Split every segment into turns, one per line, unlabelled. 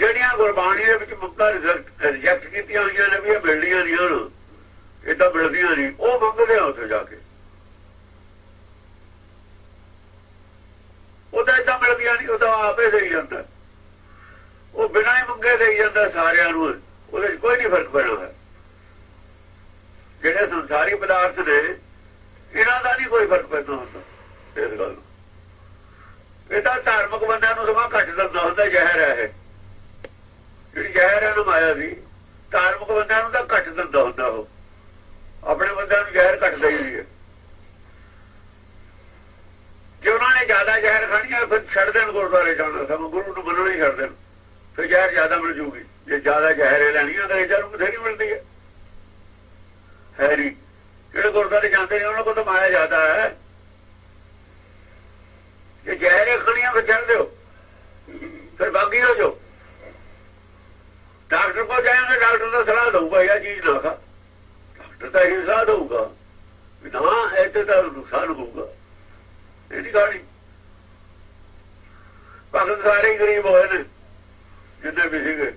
ਜਿਹੜੀਆਂ ਗੁਰਬਾਣੀ ਦੇ ਵਿੱਚ ਮੁੱਕਾ ਰਿਜੈਕਟ ਕੀਤੀਆਂ ਹੋਈਆਂ ਨੇ, ਵੀ ਇਹ ਮਿਲਦੀਆਂ ਨਹੀਂ ਹਨ ਇਹ ਤਾਂ ਮਿਲਦੀਆਂ ਨਹੀਂ। ਉਹ ਮੰਗਦੇ ਆ ਉੱਥੇ ਜਾ ਕੇ। ਉਹਦਾ ਇਦਾਂ ਮਿਲਦੀਆਂ ਨਹੀਂ ਉਹਦਾ ਆਪੇ ਦੇਈ ਜਾਂਦਾ। ਉਹ ਬਿਨਾਂ ਹੀ ਮੰਗੇ ਦੇਈ ਜਾਂਦਾ ਸਾਰਿਆਂ ਨੂੰ। ਉਹਦੇ 'ਚ ਕੋਈ ਨਹੀਂ ਫ਼ਰਕ ਪੈਣਾ ਹੈ। ਜਿਹੜੇ ਸੰਸਾਰੀ ਪਦਾਰਥ ਨੇ, ਇਹਨਾਂ ਦਾ ਨਹੀਂ ਕੋਈ ਫ਼ਰਕ ਪੈਂਦਾ ਹੁੰਦਾ ਇਸ ਗੱਲ ਇਹ ਤਾਂ ਧਾਰਮਿਕ ਬੰਦਿਆਂ ਨੂੰ ਸਮਾਂ ਘੱਟ ਦਿੰਦਾ ਹੁੰਦਾ, ਜ਼ਹਿਰ ਹੈ ਇਹ। ਜਿਹੜੀ ਜ਼ਹਿਰ ਹੈ ਮਾਇਆ ਸੀ, ਧਾਰਮਿਕ ਬੰਦਿਆਂ ਨੂੰ ਤਾਂ ਘੱਟ ਦਿੰਦਾ ਹੁੰਦਾ ਉਹ। ਆਪਣੇ ਬੰਦਿਆਂ ਨੂੰ ਜ਼ਹਿਰ ਘੱਟ ਦੇਈ ਹੈ। ਜੇ ਉਹਨਾਂ ਨੇ ਜ਼ਿਆਦਾ ਜ਼ਹਿਰ ਖਾਣੀ ਹੈ ਫਿਰ ਛੱਡ ਦੇਣ ਗੁਰਦੁਆਰੇ ਜਾਣਾ ਸਭ ਗੁਰੂ ਨੂੰ ਮੰਨਣਾ ਹੀ ਛੱਡ ਦੇਣ। ਫਿਰ ਜ਼ਹਿਰ ਜ਼ਿਆਦਾ ਮਿਲ ਜੂਗੀ। ਜੇ ਜ਼ਿਆਦਾ ਜ਼ਹਿਰ ਲੈਣੀ ਹੈ ਤਾਂ ਅੰਗਰੇਜ਼ਾਂ ਨੂੰ ਬਥੇਰੀ ਮਿਲਦੀ ਹੈ ਹੈ ਜਿਹੜੇ ਗੁਰਦੁਆਰੇ ਜਾਂਦੇ ਨੇ, ਉਹਨਾਂ ਕੋਲ ਤਾਂ ਮਾਇਆ ਜ਼ਿਆਦਾ ਹੈ। ਜੇ ਜ਼ਹਿਰ ਖਾਣੀਆਂ ਫਿਰ ਛੱਡ ਦਿਓ ਫਿਰ ਬਾਗੀ ਹੋ ਜਾਓ ਡਾਕਟਰ ਕੋਲ ਜਾਏਗਾ ਸਲਾਹ ਦਊਗਾ, ਇਹ ਚੀਜ਼ ਨਾ ਖਾ। ਡਾਕਟਰ ਤਾਂ ਇਹ ਸਲਾਹ ਦਊਗਾ ਵੀ ਨਾ, ਇੱਥੇ ਤਾਂ ਨੁਕਸਾਨ ਹੋਊਗਾ। ਇਹ ਨਹੀਂ ਖਾਣੀ। ਭਗਤ ਸਾਰੇ ਗਰੀਬ ਹੋਏ ਨੇ ਜਿੱਦੇ ਵੀ ਸੀਗੇ।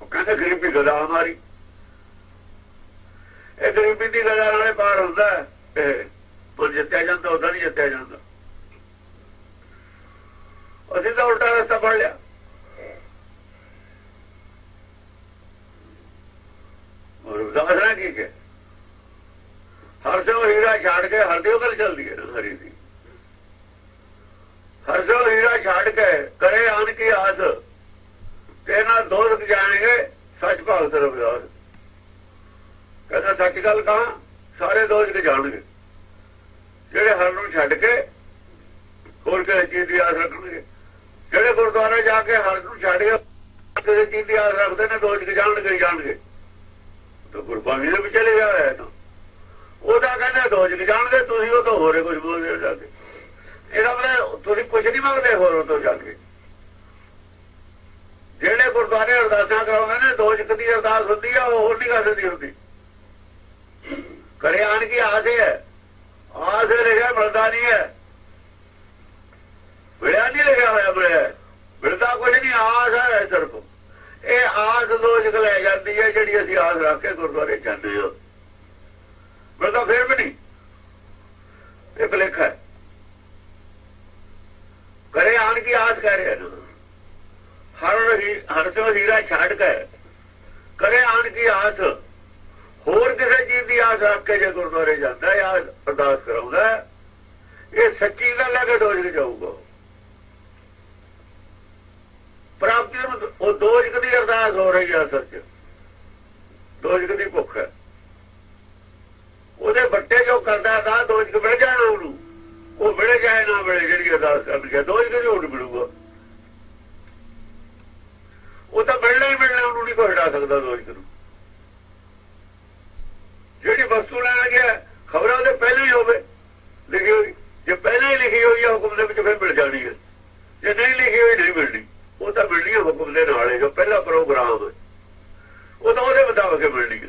ਉਹ ਕਹਿੰਦੇ ਗਰੀਬੀ ਗਦਾ ਮਾਰੀ ਇਹ ਗਰੀਬੀ ਦੀ ਗਦਾ ਨਾਲੇ ਪਾਰ ਹੁੰਦਾ ਇਹ ਪਰ ਜਿੱਤਿਆ ਜਾਂਦਾ ਉਹਦਾ ਨਹੀਂ ਜਿੱਤਿਆ ਜਾਂਦਾ। ਅਸੀਂ ਤਾਂ ਉਲਟਾ ਰਸਤਾ ਫੜ ਲਿਆ ਔਰ ਦਾਸਣਾ ਕੀ ਕਿ ਹਰ ਹੀਰਾ ਛੱਡ ਕੇ ਹਰਦਿਓ ਗੱਲ ਚੱਲਦੀ ਹੈ ਨਾ ਹਰੀ ਦੀ। ਹਰ ਹੀਰਾ ਛੱਡ ਕੇ ਕਰੇ ਆਨ ਕੀ ਆਸ, ਤੇ ਨਾ ਦੋਸਤ ਜਾਣਗੇ ਸੱਚ ਭਗਤ ਰਵਿਦਾਸ ਕਹਿੰਦਾ, ਸੱਚ ਗੱਲ ਕਹਾਂ? ਸਾਰੇ ਦੋਸਤ ਜਾਣਗੇ। ਜਿਹੜੇ ਹਰ ਨੂੰ ਛੱਡ ਕੇ ਹੋਰ ਕਿਸੇ ਚੀਜ਼ ਦੀ ਆਸ ਰੱਖਣਗੇ। ਜਿਹੜੇ ਗੁਰਦੁਆਰੇ ਜਾ ਕੇ ਹਰ ਨੂੰ ਛੱਡ ਕੇ ਕਿਸੇ ਚੀਜ਼ ਦੀ ਆਸ ਰੱਖਦੇ ਨੇ ਦੋਸਤ ਜਾਣਗੇ ਹੀ ਜਾਣਗੇ। ਤਾਂ ਗੁਰਬਾਣੀ ਦੇ ਵਿੱਚ ਚਲੇ ਜਾ ਰਿਹਾ ਤਾਂ। ਉਹਦਾ ਕਹਿੰਦੇ ਦੋਜਕ ਜਾਣਦੇ, ਤੁਸੀਂ ਉਹ ਤੋਂ ਹੋਰੇ ਕੁਝ ਬੋਲਦੇ ਹੋ ਜਾ ਕੇ। ਇਹਦਾ ਮਤਲਬ ਤੁਸੀਂ ਕੁਝ ਨਹੀਂ ਮੰਗਦੇ ਹੋਰ ਉਹ ਤੋਂ ਜਾ ਕੇ। ਜਿਹੜੇ ਗੁਰਦੁਆਰੇ ਅਰਦਾਸਾਂ ਕਰਾਉਂਦੇ ਨੇ ਦੋਜਕ ਦੀ ਅਰਦਾਸ ਹੁੰਦੀ ਆ, ਉਹ ਨਹੀਂ ਕਰ ਸਕਦੀ ਹੁੰਦੀ। ਕਰੇ ਆਣ ਕੀ ਆਸ ਹੈ। ਆਸ ਲਿਖਿਆ, ਮਿਲਦਾ ਨਹੀਂ ਹੈ। ਮਿਲਿਆ ਨਹੀਂ ਲਿਖਿਆ ਹੋਇਆ ਮਿਲਿਆ ਮਿਲਦਾ ਕੁਝ ਨਹੀਂ, ਆਸ ਹੈ ਸਿਰਫ। ਇਹ ਆਸ ਦੋਜਕ ਲੈ ਜਾਂਦੀ ਹੈ, ਜਿਹੜੀ ਅਸੀਂ ਆਸ ਰੱਖ ਕੇ ਗੁਰਦੁਆਰੇ ਜਾਂਦੇ ਹਾਂ ਮਿਲਦਾ ਫੇਰ ਵੀ ਨਹੀਂ ਇਹ ਭਲੇਖਾ ਹੈ ਕਰੇ ਆਣ ਕੀ ਆਸ ਰਿਹਾ ਨਾ ਹਰ ਹਰ ਤੋਂ ਹੀਰਾ ਛੱਡ ਕੇ ਕਰੇ ਆਣ ਕੀ ਆਸ। ਹੋਰ ਕਿਸੇ ਚੀਜ਼ ਦੀ ਆਸ ਰੱਖ ਕੇ ਜੇ ਗੁਰਦੁਆਰੇ ਜਾਂਦਾ ਹੈ ਅਰਦਾਸ ਕਰਾਉਂਦਾ ਇਹ ਸੱਚੀ ਗੱਲ ਹੈ ਕਿ ਡੋਜ ਕੇ ਜਾਊਗਾ? ਪ੍ਰਾਪਤੀ ਨੂੰ ਉਹ ਦੋਜਕ ਦੀ ਅਰਦਾਸ ਹੋ ਰਹੀ ਹੈ ਅਸਲ 'ਚ। ਦੋਜਕ ਦੀ ਗਿਆ ਜਦੋਂ ਇਹਦੇ ਝੂਠ ਮਿਲੂਗਾ। ਉਹ ਤਾਂ ਮਿਲਣਾ ਹੀ ਮਿਲਣਾ, ਉਹਨੂੰ ਨਹੀਂ ਕੋਈ ਹਟਾ ਸਕਦਾ ਦੋਸ਼ ਕਰੂ ਜਿਹੜੀ ਵਸਤੂ ਲੈਣ ਗਿਆ, ਖਬਰਾਂ ਉਹਦੇ ਪਹਿਲਾਂ ਹੀ ਹੋਵੇ, ਲਿਖੀ ਹੋਈ। ਜੇ ਪਹਿਲਾਂ ਹੀ ਲਿਖੀ ਹੋਈ ਹੈ ਹੁਕਮ ਦੇ ਵਿੱਚ ਫਿਰ ਮਿਲ ਜਾਣੀ ਹੈ। ਜੇ ਨਹੀਂ ਲਿਖੀ ਹੋਈ, ਨਹੀਂ ਮਿਲਣੀ। ਉਹ ਤਾਂ ਮਿਲਣੀ ਹੁਕਮ ਦੇ ਨਾਲ ਜੋ ਪਹਿਲਾ ਪ੍ਰੋਗਰਾਮ ਉਹ ਤਾਂ ਉਹਦੇ ਮੁਤਾਬਕ ਮਿਲਣੀ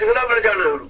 ਮੁਸ਼ਕਲਾਂ ਬਣ ਜਾਣਾ